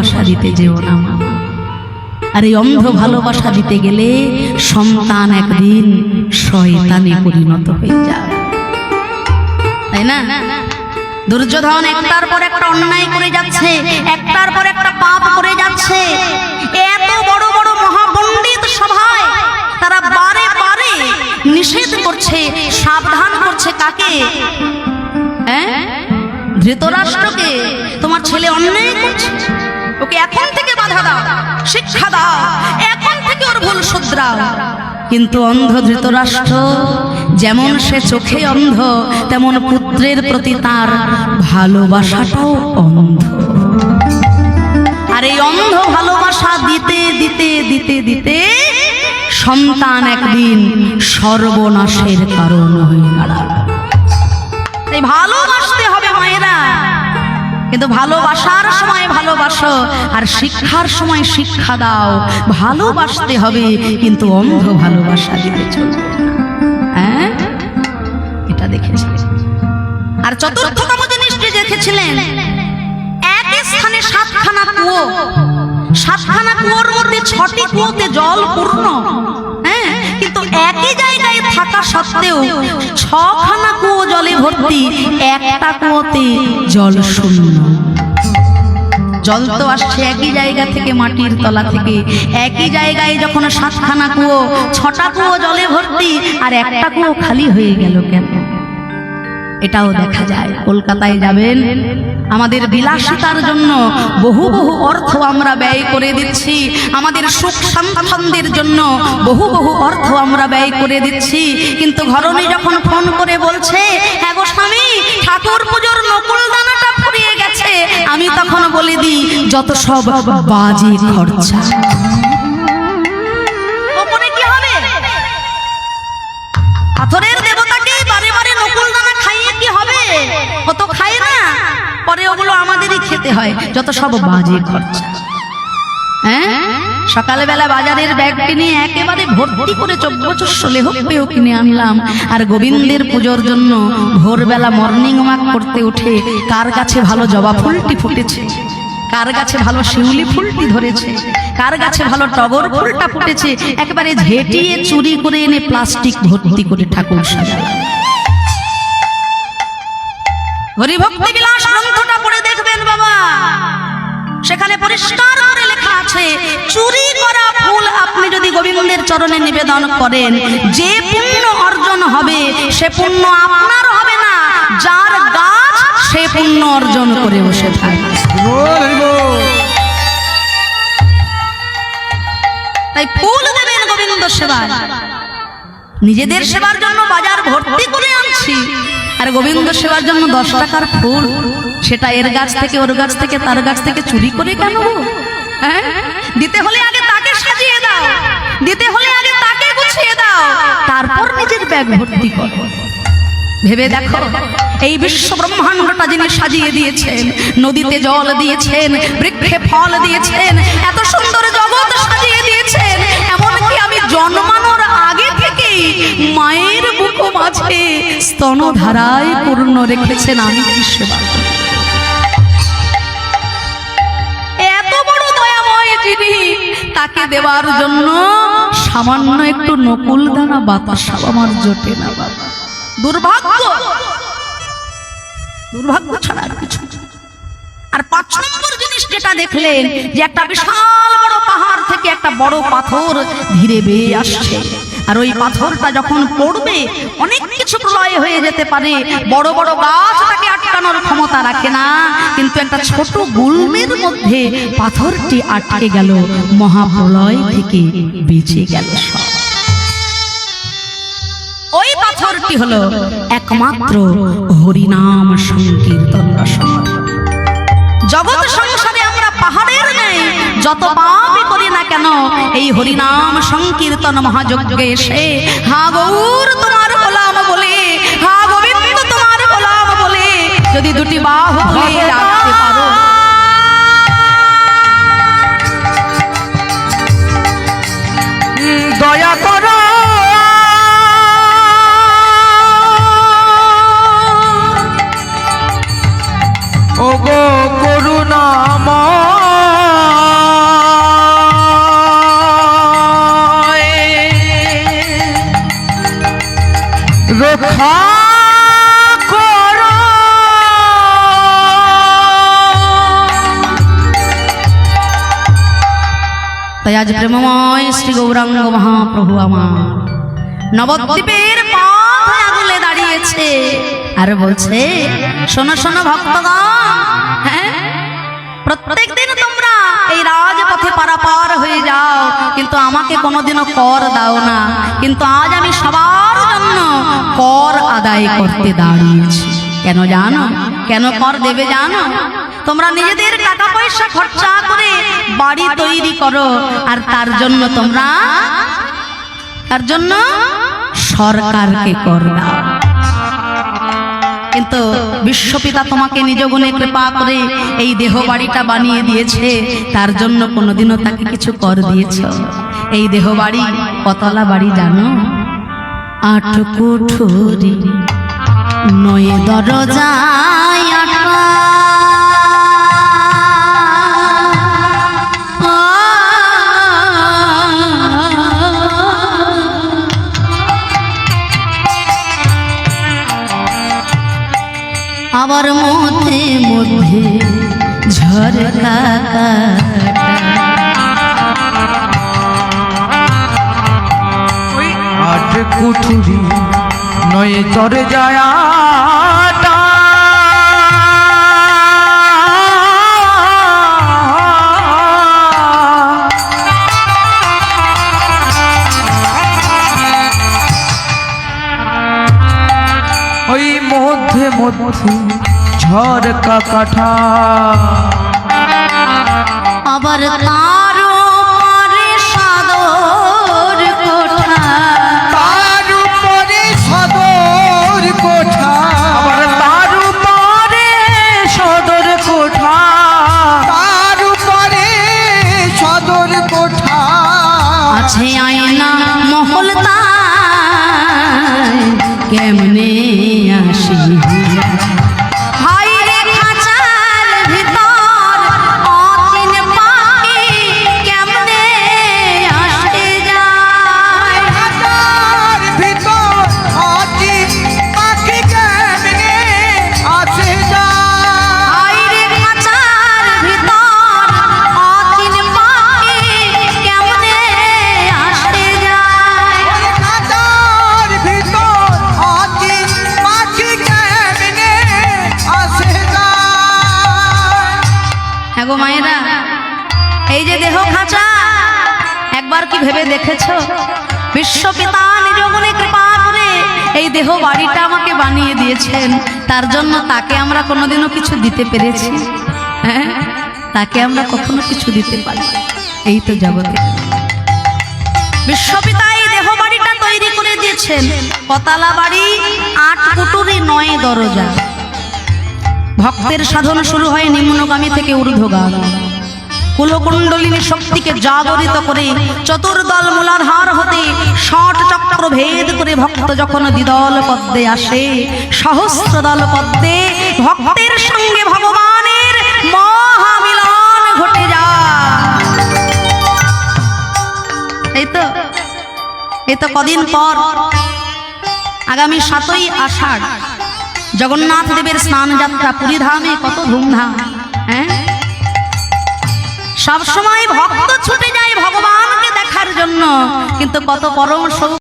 ভালোবাসা দিতে যেও না, মা। আর এই অন্ধ ভালোবাসা দিতে গেলে সন্তান একদিন শয়তানে পরিণত হয়ে যায় তাই না? দুর্যোধন একটার পর একটা অন্যায় করে যাচ্ছে, একটার পর একটা পাপ করে যাচ্ছে। এত বড় বড় মহাপণ্ডিত সভায় তারা বারে বারে নিষেধ করছে, সাবধান করছে কাকে? হ্যাঁ? ধৃতরাষ্ট্রকে? তোমার ছেলে অন্যায় করছে? ওকে এখন থেকে বাধা দাও, শিক্ষা দাও, এখন থেকে ওর ভুল শুধরাও। কিন্তু অন্ধ ধৃতরাষ্ট্র যেমন সে চোখে অন্ধ, তেমন পুত্রের প্রতি তার ভালোবাসাটাও অন্ধ। আর এই অন্ধ ভালোবাসা দিতে দিতে দিতে দিতে সন্তান একদিন সর্বনাশের কারণ হয়ে দাঁড়ায় মায়েরা কিন্তু ভালোবাসার সময় ভালোবাসো, আর শিক্ষার সময় শিক্ষা দাও। ভালোবাসতে হবে, কিন্তু অন্ধ ভালোবাসা দিতে। হ্যাঁ? এটা দেখেছিলেন আর চতুর্থতম জিনিসটি দেখেছিলেন এক স্থানে সাতখানা কুয়ো। সাতখানা কুয়োর মধ্যে ছটি কুয়োতে জল পূর্ণ। হ্যাঁ? কিন্তু একই জায়গায় থাকা সত্ত্বেও ছখানা কুয়ো জলে ভর্তি, একটা কুয়োতে জল শূন্য। জল তো আসছে একই জায়গা থেকে মাটির তলা থেকে। একই জায়গায় যখন সাতখানা কুয়ো, ছটা কুয়ো জলে ভর্তি, আর একটা কুয়ো খালি হয়ে গেল কেন? এটাও দেখা যায়। কলকাতায় যাবেন আমাদের বিলাসিতার জন্য বহু বহু অর্থ আমরা ব্যয় করে দিচ্ছি। আমাদের সুখ সন্তানদের জন্য বহু বহু অর্থ আমরা ব্যয় করে দিচ্ছি। কিন্তু ঘরণী যখন ফোন করে বলছে হ্যাঁ গো স্বামী, ঠাকুর পুজোর নকুল দানাটা ফুরিয়ে গেছে। আমি তখন বলে দিই, যত সব বাজে খরচা। পাথরের পরে ওগুলো আমাদেরই খেতে হয়, যত সব বাজে খরচা। হ্যাঁ? সকালবেলা বাজারের ব্যাগটি নিয়ে একেবারে ভর্তি করে চব্বচস্য লেহ পেয়েও কিনে আনলাম। আর গোবিন্দের পুজোর জন্য ভোরবেলা মর্নিং ওয়াক করতে উঠে কার গাছে ভালো জবা ফুলটি ফুটেছে? কার গাছে ভালো শিউলি ফুলটি ধরেছে? কার গাছে ভালো টগর ফুলটা ফুটেছে? একেবারে ঝেটিয়ে চুরি করে এনে প্লাস্টিক ভর্তি করে ঠাকুর সাজালাম। হরিভক্তি বিলাস গ্রন্থটা পড়ে দেখবেন বাবা। সেখানে পরিষ্কার করে লেখা আছে চুরি করা ফুল আপনি যদি গোবিন্দের চরণে নিবেদন করেন যে পুণ্য অর্জন হবে সে পুণ্য আপনার হবে না যার গাছ সে পুণ্য অর্জন করে বসে থাকবে তাই ফুল দেবেন গোবিন্দ সেবায় নিজেদের সেবার জন্য বাজার ভর্তি করে আনছি। আর গোবিন্দ সেবার জন্য দশ টাকার ফুল, সেটা এর গাছ থেকে, ওর গাছ থেকে, তার গাছ থেকে চুরি করে কেন হ্যাঁ? দিতে হলে আগে তাকে সাজিয়ে দাও। দিতে হলে আগে তাকে গুছিয়ে দাও। তারপর নিজের ব্যাগ ভর্তি করো। ভেবে দেখো, এই বিশ্ব ব্রহ্মাণ্ডটা যিনি সাজিয়ে দিয়েছেন, নদীতে জল দিয়েছেন, বৃক্ষে ফল দিয়েছেন, এত সুন্দর জগৎ সাজিয়ে দিয়েছেন, এমনকি আমি জন্মানোর আগে থেকেই মায়ের মাঝে স্তনধারায় পূর্ণ রেখেছেন আমি তাকে দেওয়ার জন্য সামান্য একটু নকুল দানা বাতাসা আমার জোটে না বাবা। দুর্ভাগ্য। দুর্ভাগ্য ছাড়া কিছু আর পাঁচ নম্বর জিনিস যেটা দেখলেন যে একটা বিশাল বড় পাহাড় থেকে একটা বড় পাথর ধীরে বেয়ে আসছে। আর ওই পাথরটা যখন পড়বে, অনেক কিছু প্রলয় হয়ে যেতে পারে। বড় বড় গাছ তাকে আটকানোর ক্ষমতা রাখে না। কিন্তু একটা ছোট গুলমের মধ্যে পাথরটি আটকে গেল, মহাপ্রলয় থেকে বেঁচে গেল সব। ওই পাথরটি হলো একমাত্র হরিনাম সংকীর্তন জগৎ সংসারে আমরা পাহাড়ের নেই যত পাপই করি না কেন এই হরিনাম সংকীর্তন মহাযজ্ঞে এসে হা গৌর তোমার গোলাম বলে হা গোবিন্দ তোমার গোলাম বলে যদি দুটি বাহু তুলে রাখতে পারো। দয়া করো রক্ষা আজ প্রেমময় শ্রী গৌরাঙ্গ মহাপ্রভু আমার নবদ্বীপের পথ আগলে দাঁড়িয়েছে আর বলছে, শোনো শোনো ভক্তদিন হ্যাঁ? তোমরা এই রাজপথে পারাপার হয়ে যাও, কিন্তু আমাকে কোনোদিনও কর দাও না। কিন্তু আজ আমি সবার জন্য কর আদায় করতে দাঁড়িয়েছি। কেন জানো? কেন কর দেবে জানো? তোমরা নিজেদের টাকা পয়সা খরচা করে বাড়ি তৈরি করো। আর তার জন্য তোমরা তার জন্য সরকারকে কর দাও। কিন্তু বিশ্বপিতা তোমাকে নিজ গুণে কৃপা করে এই দেহ বাড়িটা বানিয়ে দিয়েছে। তার জন্য কোনোদিনও তাকে কিছু কর দিয়েছ। এই দেহ বাড়ি কতলা বাড়ি জানো? আট কুঠুরি নয় দরজায় আবার মধ্যে মধ্যে ঝরকা কুঠুরি নয় তরে যায় ওই মধ্যে মধ্যে ঝড়কা কাঠা। আবার আসি গো মায়েরা, এই যে দেহ খাঁচা, একবার কি ভেবে দেখেছ? বিশ্বপিতা নিজ গুণে কৃপা করে এই দেহ বাড়িটা আমাকে বানিয়ে দিয়েছেন। তার জন্য তাকে আমরা কোনোদিনও কিছু দিতে পেরেছি। হ্যাঁ? তাকে আমরা কখনো কিছু দিতে পারি এই তো জগতে। বিশ্বপিতা এই দেহ বাড়িটা তৈরি করে দিয়েছেন। কতালা বাড়ি আট কুটুরি নয় দরজা। ভক্তের সাধনা শুরু হয় নিম্নগামী থেকে ঊর্ধ্বগাম। কুলকুণ্ডলিনী শক্তিকে জাগরিত করে চতুর্দল মূলাধার হতে ষট চক্র ভেদ করে ভক্ত যখন দ্বিদল পদ্মে আসে সহস্র দল পদ্মে ভক্তের সঙ্গে ভগবানের মহামিলন ঘটে যায়। এই তো এই তো কদিন পর আগামী সাতই আষাঢ়। জগন্নাথ দেবের স্নান যাত্রা পুরী ধামে কত ধুমধাম হ্যাঁ? সবসময় ভক্ত ছুটে যায় ভগবানকে দেখার জন্য, কিন্তু কত পরম